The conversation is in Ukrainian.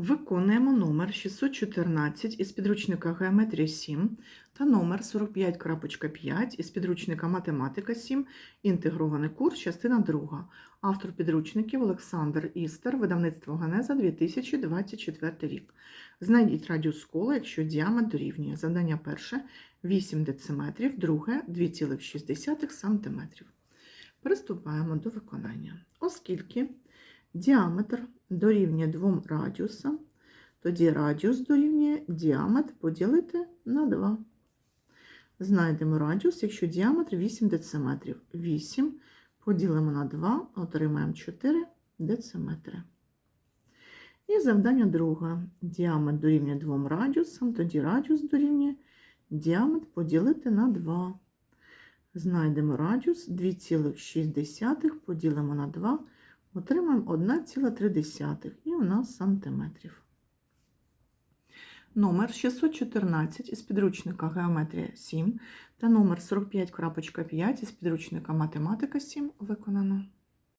Виконуємо номер 614 із підручника Геометрія 7 та номер 45.5 із підручника Математика 7, інтегрований курс, частина 2. Автор підручників Олександр Істер, видавництво Генеза 2024 рік. Знайдіть радіус кола, якщо діаметр дорівнює. Завдання перше 8 дециметрів, друге 2,6 см. Приступаємо до виконання. Оскільки діаметр дорівнює двом радіусам, тоді радіус дорівнює діаметр поділити на 2. Знайдемо радіус, якщо діаметр 8 дециметрів. 8 поділимо на 2, отримаємо 4 дециметри. І завдання друге. Діаметр дорівнює двом радіусам, тоді радіус дорівнює діаметр поділити на 2. Знайдемо радіус 2,6 поділимо на 2, отримаємо 1,3 і у нас сантиметрів. Номер 614 із підручника Геометрія 7 та номер 45.5 із підручника Математика 7 виконано.